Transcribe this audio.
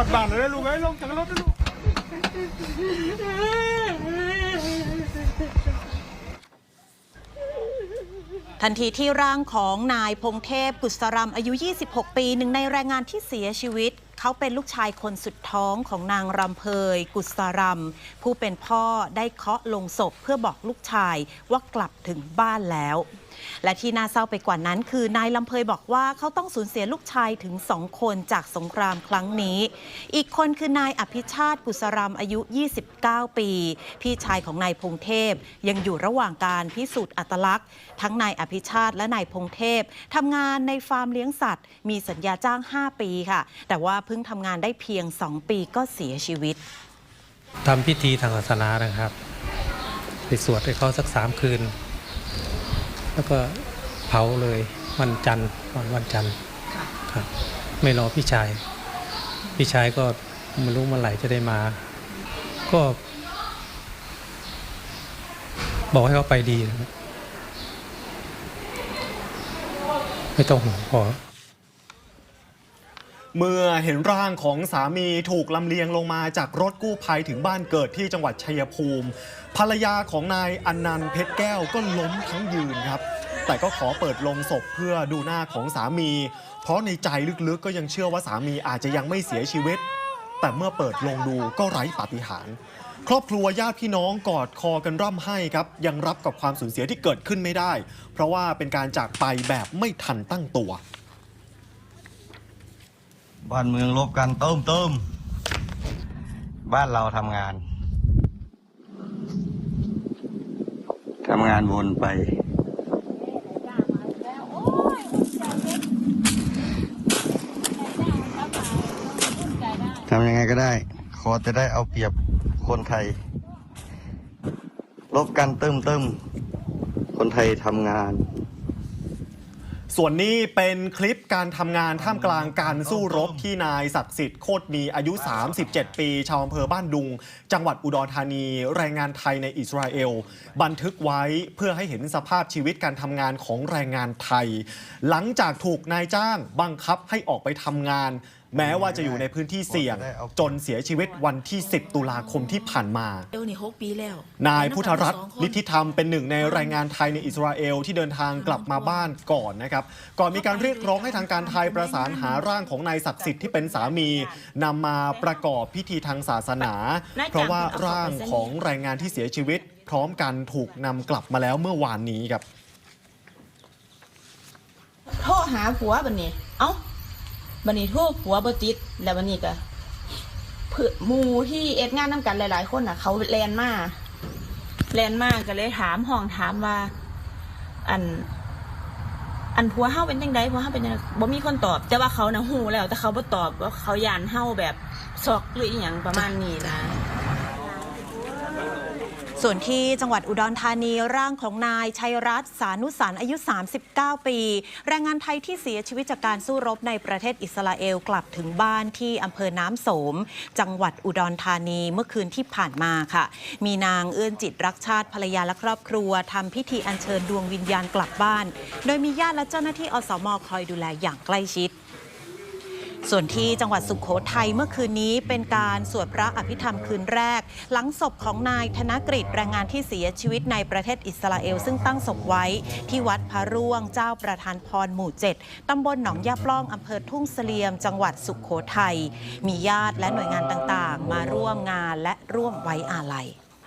อดบานเลยลูกเอ้ยลงจากรถลูกทันทีที่ร่างของนายพงเทพกุศรำอายุ 26 ปีหนึ่งในแรงงานที่เสียชีวิต เขาเป็นลูกชายคนสุดท้องของนางรำเพยกุศรำผู้เป็นพ่อได้เคาะลงศพเพื่อบอกลูกชายว่ากลับถึงบ้านแล้วและที่น่าเศร้าไปกว่านั้นคือนายลำเพยบอกว่าเขาต้องสูญเสียลูกชายถึงสองคนจากสงครามครั้งนี้ อีกคนคือนายอภิชาติกุศรำอายุ 29 ปี พี่ชายของนายพงเทพ ยังอยู่ระหว่างการพิสูจน์อัตลักษณ์ ทั้งนายอภิชาติและนายพงเทพทำงานในฟาร์มเลี้ยงสัตว์ มีสัญญาจ้าง 5 ปีค่ะ แต่ว่าเพิ่งทำงานได้เพียง 2 ปีก็เสียชีวิตทำพิธีทางศาสนานะครับ ไปสวดให้เขาสักสามคืน แล้วก็เผาเลยวันจันทร์วันวันจันทร์ครับ ไม่รอพี่ชาย พี่ชายก็ไม่รู้เมื่อไหร่จะได้มา ก็ บอกให้เขาไปดีนะครับไม่ต้องห่วงพอ เมื่อเห็นร่างของสามีถูกลำเลียงลงมาจากรถกู้ภัยถึงบ้านเกิดที่จังหวัดชัยภูมิ ภรรยาของนายอนันต์เพชรแก้วก็ล้มทั้งยืนครับ แต่ก็ขอเปิดลงศพเพื่อดูหน้าของสามี เพราะในใจลึกๆ ก็ยังเชื่อว่าสามีอาจจะยังไม่เสียชีวิต แต่เมื่อเปิดลงดูก็ไร้ปาฏิหาริย์ครอบครัวญาติพี่น้องกอดคอกันร่ำไห้ครับ ยังรับกับความสูญเสียที่เกิดขึ้นไม่ได้ เพราะว่าเป็นการจากไปแบบไม่ทันตั้งตัว บ้านเมืองลบกันเติมเติมบ้านเราทำงานทำงานวนไป ทำยังไงก็ได้ ขอจะได้เอาเปรียบคนไทย ลบกันเติมเติมคนไทยทำงาน ส่วนนี้เป็นคลิปการทำงานท่ามกลางการสู้รบที่นายศักดิ์สิทธิ์โคตรมีอายุ 37 ปี ชาวอำเภอบ้านดุง จังหวัดอุดรธานีแรงงานไทยในอิสราเอล บันทึกไว้เพื่อให้เห็นสภาพชีวิตการทำงานของแรงงานไทย หลังจากถูกนายจ้างบังคับให้ออกไปทำงาน แม้ว่าจะอยู่ในพื้นที่เสี่ยง จนเสียชีวิตวันที่ 10 ตุลาคมที่ผ่านมา เดี๋ยวนี่หกปีแล้วนายพุทธรัตน์สองคนลิทธิธรรมเป็นหนึ่งในแรงงานไทยในอิสราเอลที่เดินทางกลับมาบ้านก่อนนะครับ ก่อนมีการเรียกร้องให้ทางการไทยประสานหาร่างของนายศักดิ์สิทธิ์ที่เป็นสามีนำมาประกอบพิธีทางศาสนา เพราะว่าร่างของแรงงานที่เสียชีวิต พร้อมกันถูกนำกลับมาแล้วเมื่อวานนี้ครับโทรหาผัวบันนี้ เอ้า บันนี้โทรผัวบติดแล้วบันนี้ก็เพื่อหมูที่เอ็ดงานน้ำกันหลาย ๆ คนอะ เขาแลนมาแลนมาก็เลยถามห้องถามว่า อัน อันผัวเฮาเป็นยังไดผัวเฮาเป็นยังไดบ่มีคนตอบ แต่ว่าเขานะหูแล้ว แต่เขาบ่ตอบว่าเขายานเฮาแบบซอกหรืออย่างประมาณนี้นะ ส่วนที่จังหวัดอุดรธานีร่างของนายชัยรัตน์สานุสารอายุ 39 ปี แรงงานไทยที่เสียชีวิตจากการสู้รบในประเทศอิสราเอลกลับถึงบ้านที่อำเภอน้ำโสม จังหวัดอุดรธานีเมื่อคืนที่ผ่านมาค่ะ มีนางเอื้อนจิตรักชาติภรรยาและครอบครัวทำพิธีอัญเชิญดวงวิญญาณกลับบ้าน โดยมีญาติและเจ้าหน้าที่อสมคอยดูแลอย่างใกล้ชิด ส่วนที่จังหวัดสุขโขทัยเมื่อคืนนี้เป็นการสวดพระอภิธรรมคืนแรก หลังศพของนายธนกฤษแรงงานที่เสียชีวิตในประเทศอิสราเอล ซึ่งตั้งศพไว้ที่วัดพระร่วงเจ้าประธานพรหมู่ 7 ตำบลหนองยาปล้องอำเภอทุ่งเสลียม จังหวัดสุขโขทัยมีญาติและหน่วยงานต่างๆ มาร่วมงานและร่วมไว้อาลัย